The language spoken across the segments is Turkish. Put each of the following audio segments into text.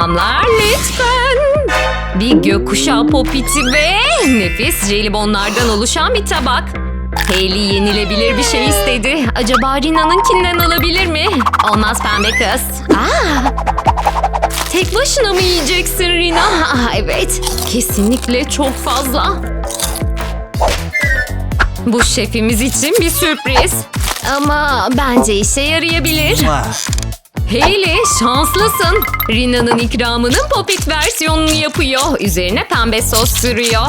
İkramlar lütfen. Bir gökkuşağı popiti ve nefis jelibonlardan oluşan bir tabak. Hailey yenilebilir bir şey istedi. Acaba Rina'nınkinden alabilir mi? Olmaz pembe kız. Aa, tek başına mı yiyeceksin Rina? Aa, evet. Kesinlikle çok fazla. Bu şefimiz için bir sürpriz. Ama bence işe yarayabilir. Hayley şanslısın. Rina'nın ikramının popit versiyonunu yapıyor. Üzerine pembe sos sürüyor.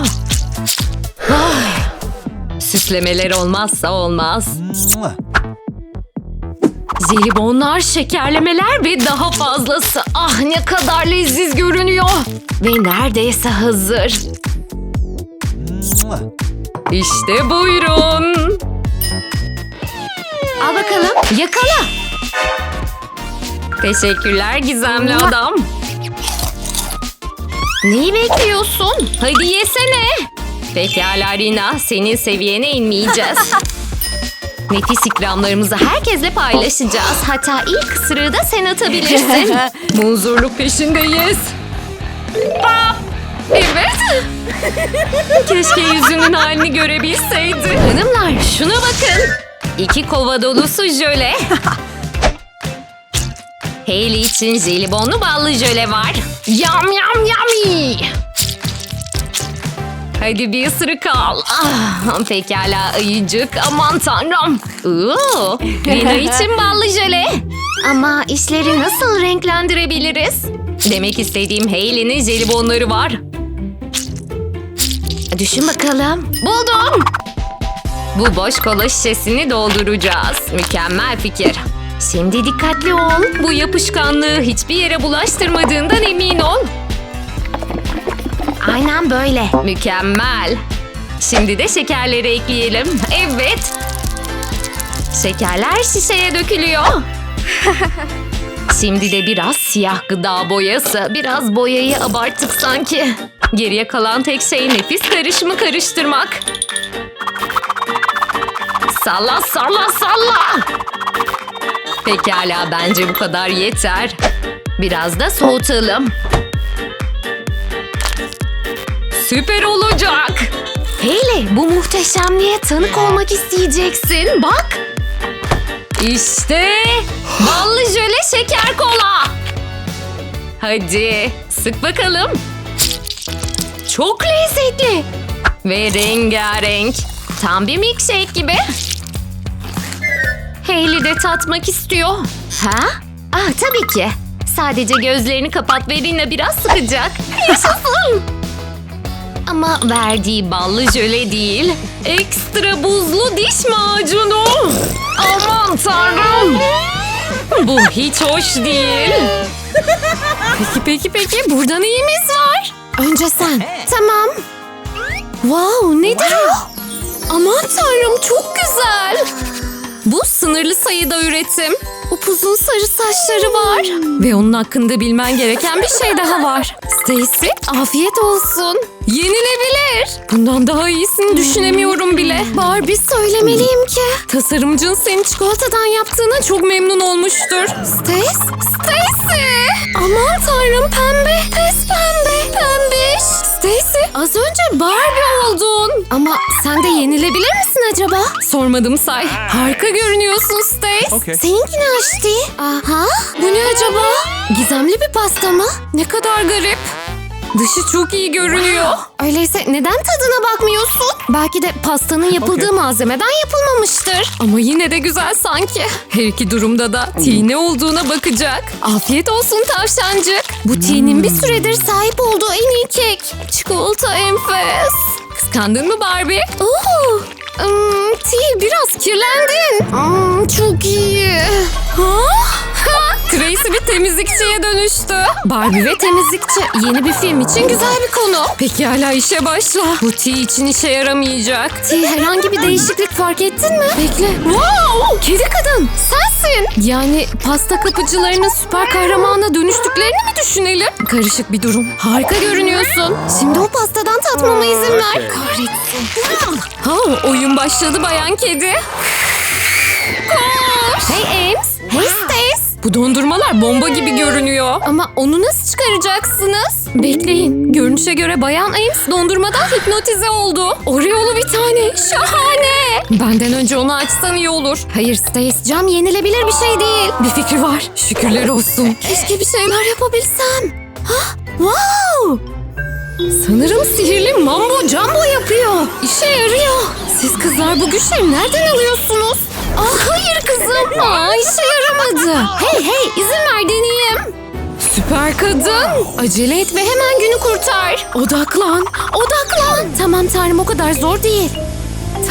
Ay, Süslemeler olmazsa olmaz. Jelibonlar, şekerlemeler ve daha fazlası. Ah ne kadar leziz görünüyor. Ve neredeyse hazır. İşte buyurun. Al bakalım. Yakala. Teşekkürler gizemli adam. Neyi bekliyorsun? Hadi yesene. Pekala Rina, senin seviyene inmeyeceğiz. Nefis ikramlarımızı herkesle paylaşacağız. Hatta ilk ısırığı da sen atabilirsin. Muzurluk peşindeyiz. Aa, Evet. Keşke yüzünün halini görebilseydi. Hanımlar şuna bakın. İki kova dolusu jöle. Hailey için jelibonlu ballı jöle var. Yam yam yummy. Hadi bir ısırık al. Ah, pekala ayıcık. Aman tanrım. Oo, için ballı jöle. Ama işleri nasıl renklendirebiliriz? Demek istediğim Hailey'nin jelibonları var. Düşün bakalım. Buldum. Bu boş kola şişesini dolduracağız. Mükemmel fikir. Şimdi dikkatli ol. Bu yapışkanlığı hiçbir yere bulaştırmadığından emin ol. Aynen böyle. Mükemmel. Şimdi de şekerleri ekleyelim. Evet. Şekerler şişeye dökülüyor. Şimdi de biraz siyah gıda boyası. Biraz boyayı abarttık sanki. Geriye kalan tek şey nefis karışımı karıştırmak. Salla salla salla. Pekala bence bu kadar yeter. Biraz da soğutalım. Süper olacak. Hayley bu muhteşemliğe tanık olmak isteyeceksin. Bak. İşte ballı jöle şeker kola. Hadi sık bakalım. Çok lezzetli. Ve rengarenk. Tam bir milkshake gibi. Hailey de tatmak istiyor. Ha? Ah tabii ki. Sadece gözlerini kapat ve Rina biraz sıkacak. Yaşasın. Ama verdiği ballı jöle değil. Ekstra buzlu diş macunu. Aman tanrım. Bu hiç hoş değil. Peki peki peki burada neyimiz var? Önce sen. Tamam. Wow nedir o? Aman tanrım çok güzel. Bu sınırlı sayıda üretim. Upuzun sarı saçları var. Ve onun hakkında bilmen gereken bir şey daha var. Stacy afiyet olsun. Yenilebilir. Bundan daha iyisini düşünemiyorum bile. Barbie söylemeliyim ki. Tasarımcın seni çikolatadan yaptığına çok memnun olmuştur. Stacy? Stacy! Aman tanrım pembe. Pes pembe. Ama sen de yenilebilir misin acaba? Sormadım say. Harika görünüyorsun Stacy. Okay. Seninki ne açtı? Aha. Bu ne acaba? Gizemli bir pasta mı? Ne kadar garip. Dışı çok iyi görünüyor. Öyleyse neden tadına bakmıyorsun? Belki de pastanın yapıldığı Okey. malzemeden yapılmamıştır. Ama yine de güzel sanki. Her iki durumda da tea ne olduğuna bakacak. Afiyet olsun tavşancık. Bu tea'nin bir süredir sahip olduğu en iyi kek. Çikolata enfes. Kıskandın mı Barbie? Oo, hmm, tea biraz kirlendin. Hmm, çok iyi. Ha? Temizlikçiye dönüştü. Barbie ve temizlikçi yeni bir film için güzel bir konu. Peki hala işe başla. Bu T için işe yaramayacak. T herhangi bir değişiklik fark ettin mi? Bekle. Wow! Kedi kadın sensin. Yani pasta kapıcılarının süper kahramana dönüştüklerini mi düşünelim? Karışık bir durum. Harika görünüyorsun. Şimdi o pastadan tatmama izin ver. Kahretsin. Ha, oyun başladı bayan kedi. Koş. Hey Ames. Hey Stace. Bu dondurmalar bomba gibi görünüyor. Ama onu nasıl çıkaracaksınız? Bekleyin. Görünüşe göre Bayan Ames dondurmadan hipnotize oldu. Oreo'lu bir tane. Şahane. Benden önce onu açsan iyi olur. Hayır Stace cam yenilebilir bir şey değil. Bir fikir var. Şükürler olsun. Keşke bir şeyler yapabilsem. Hah, wow! Sanırım sihirli mambo jumbo yapıyor. İşe yarıyor. Siz kızlar bu güçleri nereden alıyorsunuz? Ah. Aa işe yaramadı. Hey hey izin ver deneyeyim. Süper kadın. Acele et ve hemen günü kurtar. Odaklan. Odaklan. Tamam tanrım o kadar zor değil.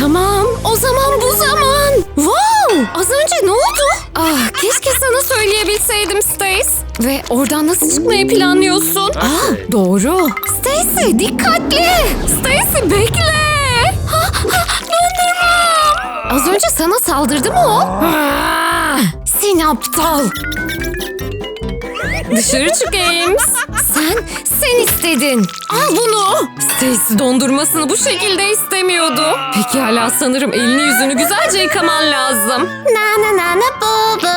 Tamam, o zaman bu zaman. Wow! Az önce ne oldu? Ah, keşke sana söyleyebilseydim Stace. Ve oradan nasıl çıkmayı planlıyorsun? Ah, doğru. Stacy, dikkatli. Stacy bekle. Ha, ha. Az önce sana saldırdı mı o? Ah, seni aptal. Dışarı çık Ames. Sen, sen istedin. Al bunu. Stacy dondurmasını bu şekilde istemiyordu. Peki hala sanırım elini yüzünü güzelce yıkaman lazım. Na na na na bu bu.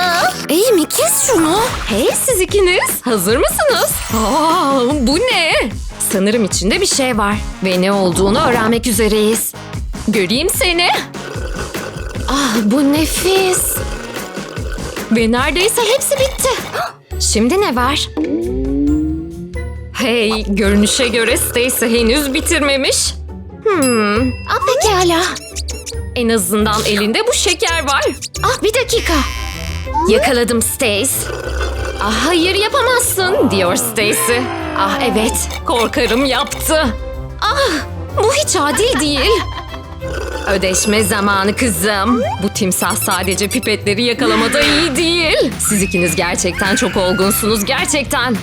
Amy kes şunu. Hey siz ikiniz hazır mısınız? Aa, bu ne? Sanırım içinde bir şey var. Ve ne olduğunu öğrenmek üzereyiz. Göreyim seni. Ah bu nefis. Ve neredeyse hepsi bitti. Şimdi ne var? Hey, görünüşe göre Stacy henüz bitirmemiş. Hmm, ah pekala. En azından elinde bu şeker var. Ah bir dakika. Yakaladım Stace. Ah hayır yapamazsın diyor Stacy. Ah evet korkarım yaptı. Ah bu hiç adil değil. Ödeşme zamanı kızım. Bu timsah sadece pipetleri yakalamada iyi değil. Siz ikiniz gerçekten çok olgunsunuz gerçekten.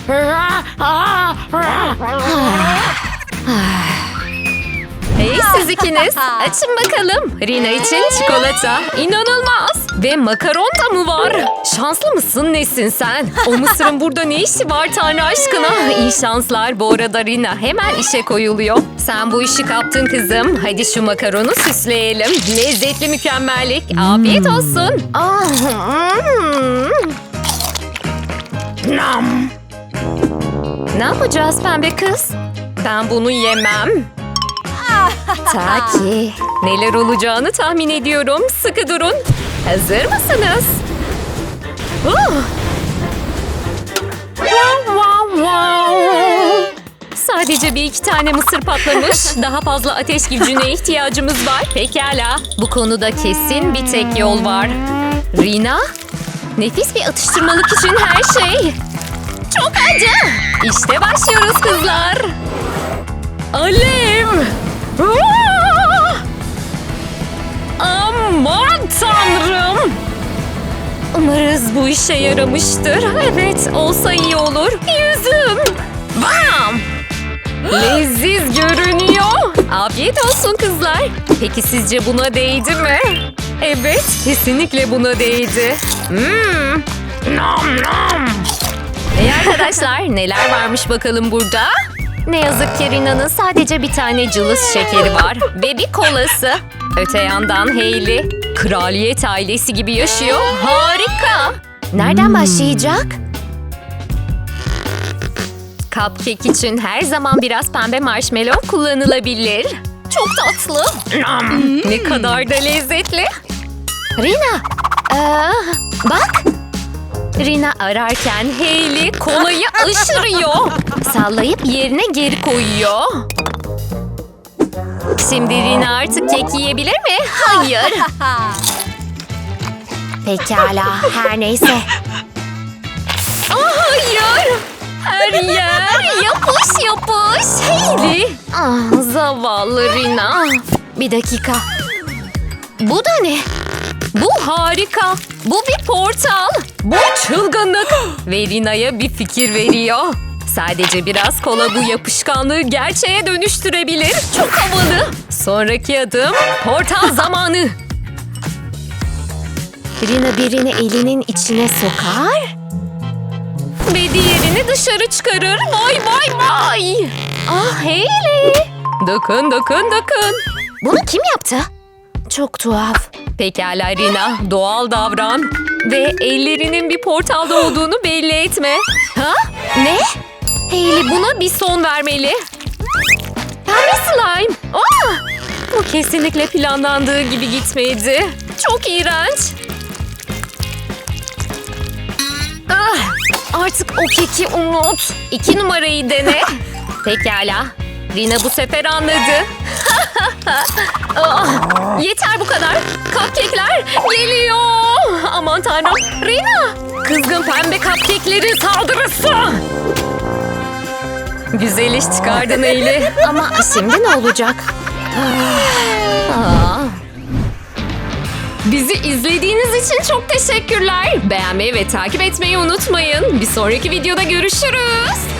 Hey siz ikiniz açın bakalım. Rina için çikolata. İnanılmaz. Ve makaron da mı var? Şanslı mısın nesin sen? O mısırın burada ne işi var Tanrı aşkına? İyi şanslar. Bu arada Rina hemen işe koyuluyor. Sen bu işi kaptın kızım. Hadi şu makaronu süsleyelim. Lezzetli mükemmellik. Afiyet olsun. Ah, mm. Nam. Ne yapacağız pembe kız? Ben bunu yemem. Ta ki neler olacağını tahmin ediyorum. Sıkı durun. Hazır mısınız? Oh! Wow, wow, wow. Sadece bir iki tane mısır patlamış. Daha fazla ateş gücüne ihtiyacımız var. Pekala. Bu konuda kesin bir tek yol var. Rina? Nefis bir atıştırmalık için her şey. Çok acı. İşte başlıyoruz kızlar. Alev! Aa! Umarız bu işe yaramıştır. Evet, olsa iyi olur. Yüzüm! Bam! Leziz görünüyor. Afiyet olsun kızlar. Peki sizce buna değdi mi? Evet, kesinlikle buna değdi. Hmm. Nom nom. Hey arkadaşlar, neler varmış bakalım burada? Ne yazık ki Rina'nın sadece bir tane cılız şekeri var ve bir kolası. Öte yandan Hailey, kraliyet ailesi gibi yaşıyor. Harika. Nereden başlayacak? Cupcake için her zaman biraz pembe marshmallow kullanılabilir. Çok tatlı. Ne kadar da lezzetli. Rina, aa, bak. Rina ararken Hailey kolayı aşırıyor. Sallayıp yerine geri koyuyor. Şimdi Rina artık kek yiyebilir mi? Hayır. Pekala, her neyse. Aa, hayır. Her yer yapış yapış. Hailey. Ah, zavallı Rina. Bir dakika. Bu da ne? Bu harika. Bu bir portal. Bu çılgınlık. Ve Rina'ya bir fikir veriyor. Sadece biraz kola bu yapışkanlığı gerçeğe dönüştürebilir. Çok havalı. Sonraki adım portal zamanı. Rina birini elinin içine sokar. Ve diğerini dışarı çıkarır. Vay vay vay. Ah Hailey. Dokun dokun dokun. Bunu kim yaptı? Çok tuhaf. Pekala Rina, doğal davran. Ve ellerinin bir portalda olduğunu belli etme. Ha? Ne? Hayley buna bir son vermeli. Pembe slime. Aa! Bu kesinlikle planlandığı gibi gitmedi. Çok iğrenç. Ah, artık o keki unut. İki numarayı dene. Pekala. Rina bu sefer anladı. Ah, yeter bu kadar. Cupcake'ler geliyor. Aman tanrım. Rina. Kızgın pembe cupcake'lerin saldırısı. Güzel iş çıkardın Eylül. Ama şimdi ne olacak? Ah. Bizi izlediğiniz için çok teşekkürler. Beğenmeyi ve takip etmeyi unutmayın. Bir sonraki videoda görüşürüz.